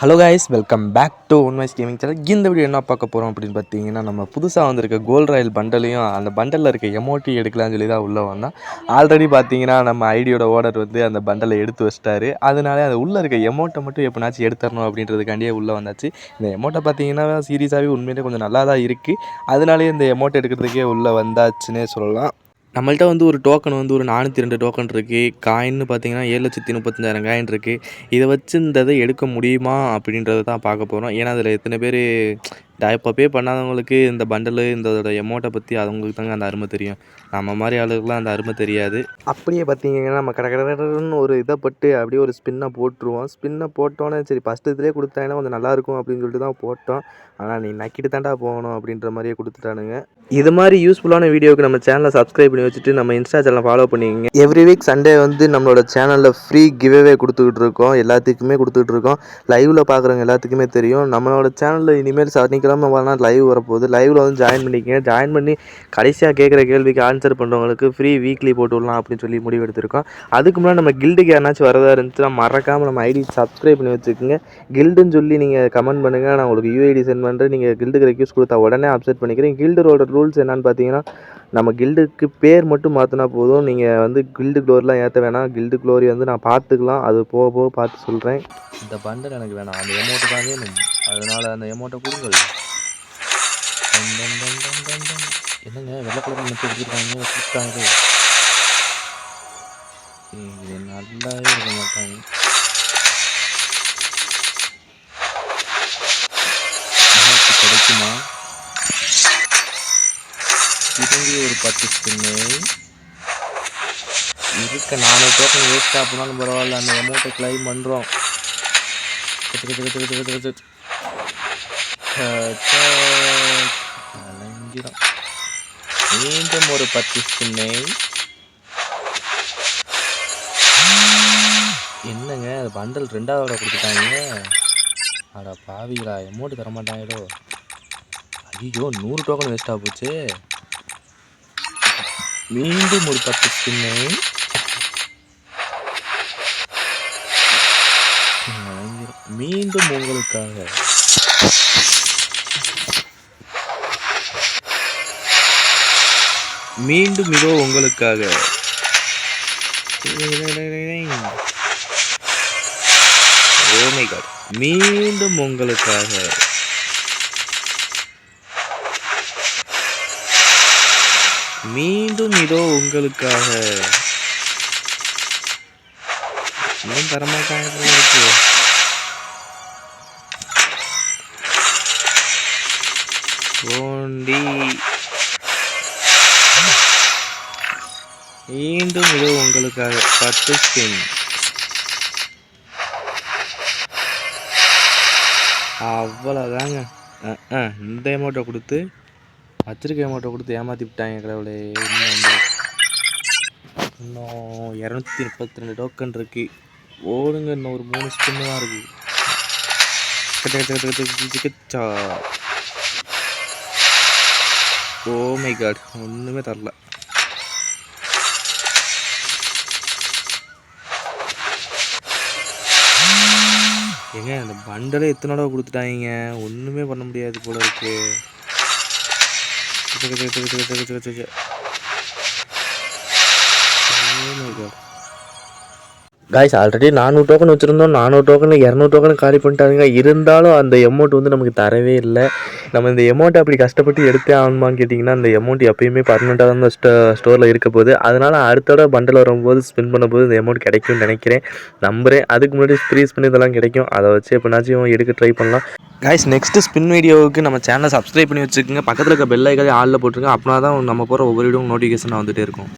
Hello guys welcome back to wise gaming channel இந்த video என்ன பார்க்க போகிறோம் அப்படின்னு பார்த்தீங்கன்னா நம்ம புதுசாக வந்திருக்க கோல்ட் ராயல் பண்டலையும் அந்த பண்டலில் இருக்க எமோட்டி எடுக்கலாம்னு சொல்லி தான் உள்ளே வந்தோம். ஆல்ரெடி பார்த்தீங்கன்னா நம்ம ஐடியோட ஓடர் வந்து அந்த பண்டலை எடுத்து வச்சிட்டாரு. அதனால அது உள்ளே இருக்க எமௌண்ட்டை மட்டும் எப்படினாச்சும் எடுத்துடணும் அப்படின்றதுக்காண்டியே உள்ளே வந்தாச்சு. இந்த எமௌண்ட்டை பார்த்தீங்கன்னா சீரியஸாகவே உண்மையிலே கொஞ்சம் நல்லா தான் இருக்குது அதனாலே இந்த எமௌண்ட் எடுக்கிறதுக்கே உள்ளே வந்தாச்சுன்னே சொல்லலாம். நம்மள்ட்ட வந்து ஒரு டோக்கன் வந்து ஒரு நானூற்றி ரெண்டு டோக்கன் இருக்குது காயின்னு பார்த்தீங்கன்னா ஏழு லட்சத்தி முப்பத்தஞ்சாயிரம் காயின் இருக்குது இதை வச்சு இந்த இதை எடுக்க முடியுமா அப்படின்றத தான் பார்க்க போகிறோம் ஏன்னா அதில் எத்தனை பேர் இப்போ பே பண்ணாதவங்களுக்கு இந்த பண்டலு இந்த எமௌண்ட்டை பற்றி அவங்களுக்கு தாங்க அந்த அருமை தெரியும். நம்ம மாதிரி ஆளுக்கெலாம் அந்த அருமை தெரியாது. அப்படியே பார்த்தீங்கன்னா நம்ம கடை கடன்னு ஒரு இதை பட்டு அப்படியே ஒரு ஸ்பின்னை போட்டுருவோம். ஸ்பின்னை போட்டோன்னே சரி ஃபஸ்ட்டு இதிலே கொடுத்தாங்கன்னா கொஞ்சம் நல்லாயிருக்கும் அப்படின்னு சொல்லிட்டு தான் போட்டோம். ஆனால் நீ நக்கிட்டு தாண்டா போகணும் அப்படின்ற மாதிரியே கொடுத்துட்டானுங்க. இது மாதிரி யூஸ்ஃபுல்லான வீடியோவுக்கு நம்ம சேனலை சப்ஸ்கிரைப் பண்ணி வச்சுட்டு நம்ம இன்ஸ்டா சேனலை ஃபாலோ பண்ணிக்கோங்க. எவ்ரி வீக் சண்டே வந்து நம்மளோட சேனலில் ஃப்ரீ கிவ்அவே கொடுத்துக்கிட்டு இருக்கோம். எல்லாத்துக்குமே கொடுத்துக்கிட்டு இருக்கோம். லைவில் பார்க்குறவங்க எல்லாத்துக்குமே தெரியும். நம்மளோட சேனலில் இனிமேல் சனிக்கிழமை வரலாம் லைவ் வரப்போகுது. லைவில் வந்து ஜாயின் பண்ணிக்கங்க. ஜாயின் பண்ணி கடைசியாக கேட்குற கேள்விக்கு ஆன்சர் பண்ணுறவங்களுக்கு ஃப்ரீ வீக்லி போட்டு விடலாம் அப்படின்னு சொல்லி முடிவு எடுத்திருக்கோம். அதுக்கு முன்னாடி நம்ம கில்டுக்கு யாருனாச்சும் வரதா இருந்துச்சுன்னா மறக்காமல் நம்ம ஐடி சப்ஸ்கிரைப் பண்ணி வச்சுக்கோங்க. கில்டுன்னு சொல்லி நீங்கள் கமெண்ட் பண்ணுங்கள் நான் உங்களுக்கு யூஐடி சென்ட் பண்ணுறேன் நீங்கள் கில்டுக்கு ரெக்யூஸ் கொடுத்தா உடனே அப்செட் பண்ணிக்கிறேன். கில்டரோட ரூல்ஸ் என்னன்னு பார்த்தீங்கன்னா நம்ம கில்டுக்கு பேர் மட்டும் மாற்றினா போதும். நீங்கள் வந்து கில்டு க்ளோரிலாம் ஏற்ற வேணாம். கில்டு க்ளோரி வந்து நான் பார்த்துக்கலாம். அது போக போக பார்த்து சொல்கிறேன் இந்த பண்டல் எனக்கு வேணாம். அந்த எமௌண்ட்டு தான் வேணும். அதனால் அந்த எமௌண்ட்டை கொடுங்கள். என்னங்க? வெள்ளை கலர் மட்டும் எடுத்துருக்காங்க கொடுத்தாங்க இது. நல்லாவே இருக்க மாட்டாங்க. கிடைக்குமா? திரும்பி ஒரு பத்து ஸ்பின்னு இருக்க நானூறு டோக்கன் வேஸ்ட்டாக போனாலும் பரவாயில்ல அந்த அமௌண்ட்டை கிளைம் பண்ணுறோம் மீண்டும் ஒரு பத்து ஸ்பின்னு என்னங்க அது பண்டல் ரெண்டாவதோட கொடுத்துட்டாங்க. அட பாவிகளா அமௌண்ட் தர மாட்டாங்களோ ஐயோ நூறு டோக்கன் வேஸ்ட்டாக போச்சு. மீண்டும் ஒரு பத்து ஸ்பின்னை மீண்டும் உங்களுக்காக. மீண்டும் இதோ உங்களுக்காக. Oh மீண்டும் உங்களுக்காக. மீண்டும் இதோ உங்களுக்காக. இன்னும் தரமாட்டாங்க போல இருக்கு. போண்டி மீண்டும் இதோ உங்களுக்காக. பத்து ஸ்பின் அவ்வளோதாங்க இந்த அமௌண்ட்டை கொடுத்து வச்சிருக்க அமௌண்ட்டை கொடுத்து ஏமாற்றிவிட்டாங்க கடவுளே. இன்னும் வந்து இன்னும் இரநூத்தி முப்பத்தி ரெண்டு டோக்கன் இருக்கு. ஓடுங்க இன்னும் ஒரு மூணு ஸ்பின்னு தான் இருக்கு. கச்ச ஓ மை காட் ஒன்றுமே தரல. ஏங்க அந்த பண்டலே எத்தனை தடவை கொடுத்துட்டாங்க. ஒன்றுமே பண்ண முடியாது போல இருக்கு. Oh my God. Guys already நானூறு டோக்கன் வச்சுருந்தோம். நானூறு டோக்கன் இரநூறு டோக்கன் காலி பண்ணிட்டாங்க இருந்தாலும் அந்த எமௌண்ட் வந்து நமக்கு தரவே இல்லை. நம்ம இந்த எமௌண்ட் அப்படி கஷ்டப்பட்டு எடுத்தே ஆகணுமான்னு கேட்டிங்கன்னா அந்த எமௌண்ட் எப்பயுமே பர்மனெண்ட்டாக தான் ஸ்டோ ஸ்டோரில் இருக்க போகுது. அதனால் அடுத்த தடவை பண்டில் வரும்போது ஸ்பெண்ட் பண்ணும்போது இந்த எமௌண்ட் கிடைக்கும்னு நினைக்கிறேன். நம்புறேன். அதுக்கு முன்னாடி ஃப்ரீ ஸ்பின் இதெல்லாம் கிடைக்கும். அதை வச்சு எப்படினாச்சும் எடுக்க ட்ரை பண்ணலாம். காய்ஸ் நெக்ஸ்ட் ஸ்பின் வீடியோவுக்கு நம்ம சேனலை சப்ஸ்கிரைப் பண்ணி வச்சுக்கோங்க. பக்கத்தில் இருக்க பெல் ஐக்காலே ஆளில் போட்டுருங்க. அப்படின்னா தான் நம்ம போகிற ஒவ்வொரு வீடியோ நோட்டிஃபிகேஷன் வந்துட்டே இருக்கும்.